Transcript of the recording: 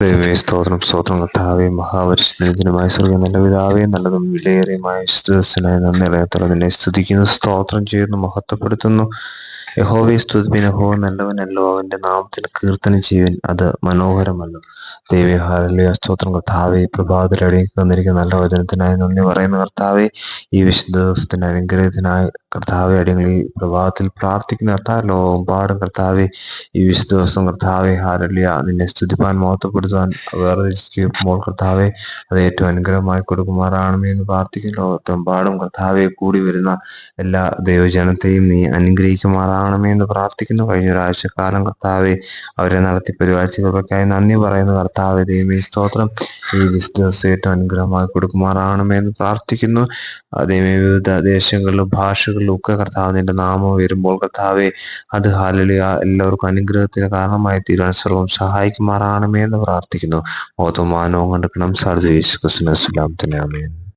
ദൈവമേ സ്തോത്രം സ്തോത്രം. കർത്താവേ മഹാപരിശുദ്ധമായ സ്വർഗം നല്ല പിതാവേ നല്ലതും വിലയേറിയമായ സ്തുതിക്കുന്നു സ്തോത്രം ചെയ്യുന്നു മഹത്വപ്പെടുത്തുന്നു. യഹോവയെ സ്തുതിപ്പിൻ യഹോവ നല്ലവനല്ലോ അവന്റെ നാമത്തിൽ കീർത്തനം ചെയ്യൻ അത് മനോഹരമല്ലോ. ദൈവേ ഹാരലിയ സ്തോത്രം. കർത്താവെ പ്രഭാതത്തിലടി തന്നിരിക്കുന്ന നല്ല വചനത്തിനായി നന്ദി പറയുന്ന. കർത്താവെ ഈ വിശുദ്ധ ദിവസത്തിന്റെ അനുഗ്രഹത്തിനായി കർത്താവെ അടിയങ്ങൾ ഈ പ്രഭാതത്തിൽ പ്രാർത്ഥിക്കുന്ന കർത്താവ് ലോകമ്പാടും കർത്താവെ ഈ വിശുദ്ധ ദിവസം കർത്താവെ ഹാരലിയ നിന്നെ സ്തുതിപ്പാൻ മഹത്വപ്പെടുത്താൻ വേർതിരിക്കുമ്പോൾ കർത്താവെ അത് ഏറ്റവും അനുഗ്രഹമായി കൊടുക്കുമാറാണമേ എന്ന് പ്രാർത്ഥിക്കുന്ന. ലോകത്തെമ്പാടും കർത്താവെ കൂടി വരുന്ന എല്ലാ ദൈവജനത്തെയും നീ അനുഗ്രഹിക്കുമാറാണമേ എന്ന് പ്രാർത്ഥിക്കുന്നു. കഴിഞ്ഞ ഒരാഴ്ചക്കാലം കർത്താവെ അവരെ നടത്തി പരിപാടികൾക്കായി നന്ദി പറയുന്ന. കർത്താവെ ദൈവമേ സ്തോത്രം. ഈ വിശുദ്ധ ഏറ്റവും അനുഗ്രഹമായി കൊടുക്കുമാറാണമേ എന്ന് പ്രാർത്ഥിക്കുന്നു. ദൈവമേ വിവിധ ദേശങ്ങളിലും ഭാഷകളിലും ഒക്കെ കർത്താവ് നിന്റെ നാമം വരുമ്പോൾ കർത്താവെ അത് ഹാലലിയ എല്ലാവർക്കും അനുഗ്രഹത്തിന് കാരണമായി തീരുവാൻ സർവം സഹായിക്കുമാറാണമേ എന്ന് പ്രാർത്ഥിക്കുന്നു. ഓതമാനവും കണ്ടെടുക്കണം സാർ കൃഷ്ണ ക്രിസ്തുവിനെ തന്നെ